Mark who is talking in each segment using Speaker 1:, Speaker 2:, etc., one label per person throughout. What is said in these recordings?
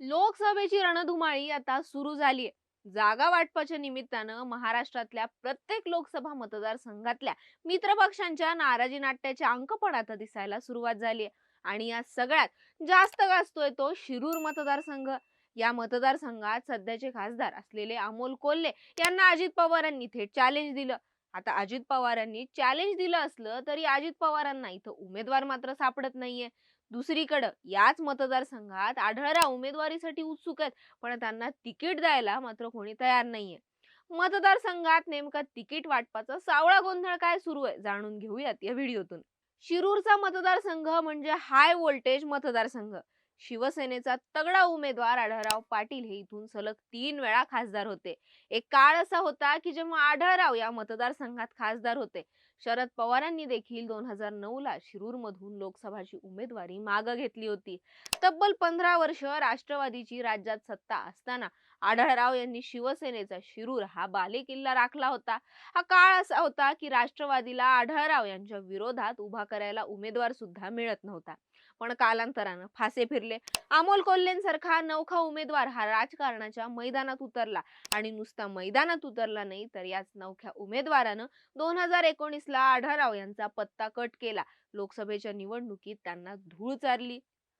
Speaker 1: लोकसभेची रणधुमाळी आता सुरू झालीय जागा वाटपाच्या निमित्तानं महाराष्ट्रातल्या प्रत्येक लोकसभा मतदारसंघातल्या मित्रपक्षांच्या नाराजी नाट्याचे अंक पण आता दिसायला सुरुवात झालीय आणि या सगळ्यात जास्त गाजतोय तो शिरूर मतदारसंघ. या मतदारसंघात सध्याचे खासदार असलेले अमोल कोल्हे यांना अजित पवारांनी थेट चॅलेंज दिलं. आता अजित पवारांनी चॅलेंज दिलं असलं तरी अजित पवारांना इथं उमेदवार मात्र सापडत नाहीये. दुसरीकडं याच मतदारसंघात आढळराव उमेदवारीसाठी उत्सुक आहेत पण त्यांना तिकीट द्यायला मात्र कोणी तयार नाहीये. मतदारसंघात नेमका तिकीट वाटपाचा सावळा गोंधळ काय सुरू आहे जाणून घेऊयात या व्हिडिओतून. शिरूरचा मतदारसंघ म्हणजे हाय व्होल्टेज मतदारसंघ. शिवसेनेचा तगडा उमेदवार आढळराव पाटील हे इथून सलग तीन वेळा खासदार होते. एक काळ असा होता की जेव्हा आढळराव या मतदारसंघात खासदार होते. शरद पवारांनी देखील दोन हजार नऊ ला शिरूर मधून लोकसभाची उमेदवारी मागं घेतली होती. तब्बल पंधरा वर्ष राष्ट्रवादीची राज्यात सत्ता असताना आढळराव यांनी शिवसेनेचा शिरूर हा बालेकिल्ला राखला होता. हा काळ असा होता की राष्ट्रवादीला आढळराव यांच्या विरोधात उभा करायला उमेदवार सुद्धा मिळत नव्हता. पण कालांतरानं फासे फिरले. अमोल कोल्हेंसारखा नौखा उमेदवार हा राजकारणाच्या मैदानात उतरला आणि नुसता मैदानात उतरला नाही तर याच नवख्या उमेदवारानं दोन हजार एकोणीस ला आढळराव यांचा पत्ता कट केला. लोकसभेच्या निवडणुकीत त्यांना धूळ चारली.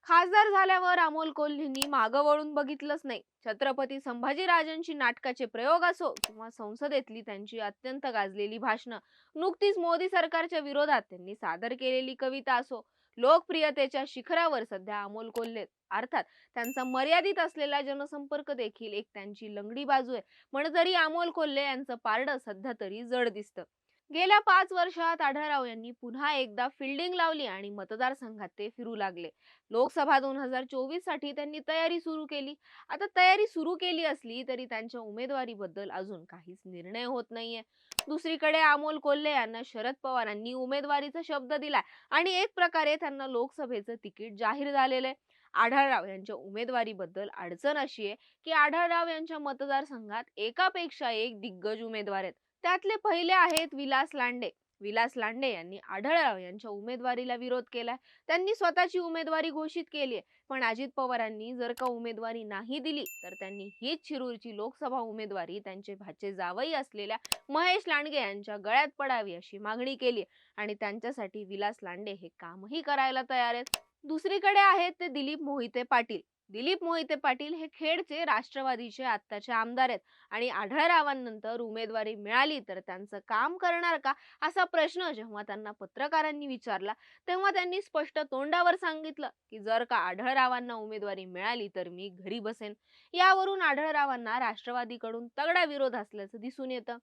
Speaker 1: खासदार झाल्यावर अमोल कोल्हींनी मागं वळून बघितलंच नाही. छत्रपती संभाजीराजांची नाटकाचे प्रयोग असो किंवा संसदेतली त्यांची अत्यंत गाजलेली भाषणं नुकतीच मोदी सरकारच्या विरोधात त्यांनी सादर केलेली कविता असो लोकप्रियतेच्या शिखरावर सध्या अमोल कोल्हे अर्थात त्यांचा मर्यादित असलेला जनसंपर्क देखील एक त्यांची लंगडी बाजू आहे. म्हणून तरी अमोल कोल्हे यांचं पारडं सध्या तरी जड दिसतं. गेल्या पाच वर्षात आढळराव यांनी पुन्हा एकदा फिल्डिंग लावली आणि मतदारसंघात ते फिरू लागले. लोकसभा दोन हजार चोवीससाठी त्यांनी तयारी सुरू केली. आता तयारी सुरू केली असली तरी त्यांच्या उमेदवारीबद्दल अजून काहीच निर्णय होत नाहीये. दुसरीकडे अमोल कोल्हे यांना शरद पवारांनी उमेदवारीचा शब्द दिलाय आणि एक प्रकारे त्यांना लोकसभेचं तिकीट जाहीर झालेलं आहे आढळराव यांच्या उमेदवारीबद्दल अडचण अशी आहे की आढळराव यांच्या मतदारसंघात एकापेक्षा एक दिग्गज उमेदवार आहेत. त्यातले पहिले आहेत विलास लांडे. विलास लांडे यांनी आढळराव यांच्या उमेदवारीला विरोध केलाय. त्यांनी स्वतःची उमेदवारी घोषित केली आहे. पण अजित पवारांनी जर का उमेदवारी नाही दिली तर त्यांनी हीच शिरूरची लोकसभा उमेदवारी त्यांचे भाचे जावई असलेल्या महेश लांडगे यांच्या गळ्यात पडावी अशी मागणी केली आणि त्यांच्यासाठी विलास लांडे हे कामही करायला तयार आहेत. दुसरीकडे आहेत ते दिलीप मोहिते पाटील. दिलीप मोहिते पाटील हे खेडचे राष्ट्रवादीचे आत्ताचे आमदार आहेत. आणि आढळरावांनंतर उमेदवारी मिळाली तर त्यांचं काम करणार का? असा प्रश्न जेव्हा त्यांना पत्रकारांनी विचारला तेव्हा त्यांनी स्पष्ट तोंडावर सांगितलं की जर का आढळरावांना उमेदवारी मिळाली तर मी घरी बसेन. यावरून आढळरावांना राष्ट्रवादीकडून तगडा विरोध असल्याचं दिसून येतं.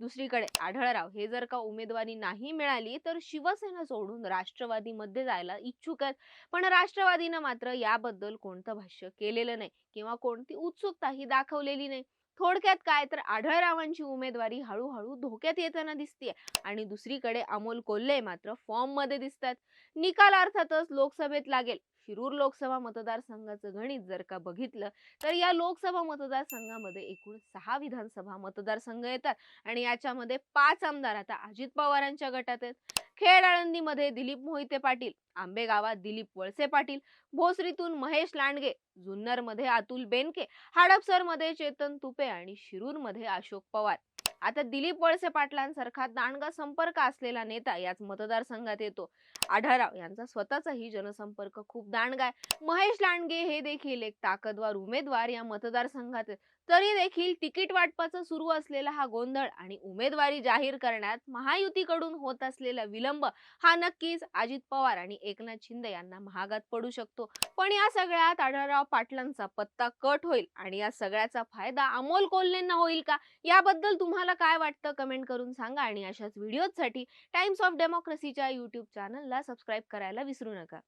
Speaker 1: दुसरीकडे आढळराव हे जर का उमेदवारी नाही मिळाली तर शिवसेना सोडून राष्ट्रवादीमध्ये जायला इच्छुक आहेत. पण राष्ट्रवादीनं मात्र याबद्दल कोणतं भाष्य केलेलं नाही किंवा कोणती उत्सुकता ही दाखवलेली नाही. थोडक्यात काय तर आढळरावांची उमेदवारी हळूहळू धोक्यात येताना दिसते आणि दुसरीकडे अमोल कोल्हे मात्र फॉर्ममध्ये दिसतात निकाल अर्थातच लोकसभेत लागेल. शिरूर लोकसभा मतदारसंघाचं गणित जर का बघितलं तर या लोकसभा मतदारसंघामध्ये एकूण सहा विधानसभा मतदारसंघ येतात आणि याच्यामध्ये पाच आमदार आता अजित पवारांच्या गटात आहेत. खेड आळंदीमध्ये दिलीप मोहिते पाटील आंबेगावात दिलीप वळसे पाटील भोसरीतून महेश लांडगे जुन्नरमध्ये अतुल बेनके हडपसरमध्ये चेतन तुपे आणि शिरूरमध्ये अशोक पवार. आता दिलीप वळसे पाटलांसारखा दांडगा संपर्क असलेला नेता याच मतदारसंघात येतो. आढाराव यांचा स्वतःचाही जनसंपर्क खूप दांडगा आहे. महेश लांडगे हे देखील एक ताकदवार उमेदवार या मतदारसंघात तरी देखील तिकीट वाटपाचा सुरू असलेला हा गोंधळ आणि उमेदवारी जाहीर करण्यात महायुतीकडून होत असलेला विलंब हा नक्कीच अजित पवार आणि एकनाथ शिंदे यांना महागात पडू शकतो. पण या सगळ्यात आढळराव पाटलांचा पत्ता कट होईल आणि या सगळ्याचा फायदा अमोल कोल्हेंना होईल का? याबद्दल तुम्हाला काय वाटतं कमेंट करून सांगा आणि अशाच व्हिडिओजसाठी टाइम्स ऑफ डेमोक्रेसीच्या युट्यूब चॅनलला सबस्क्राईब करायला विसरू नका.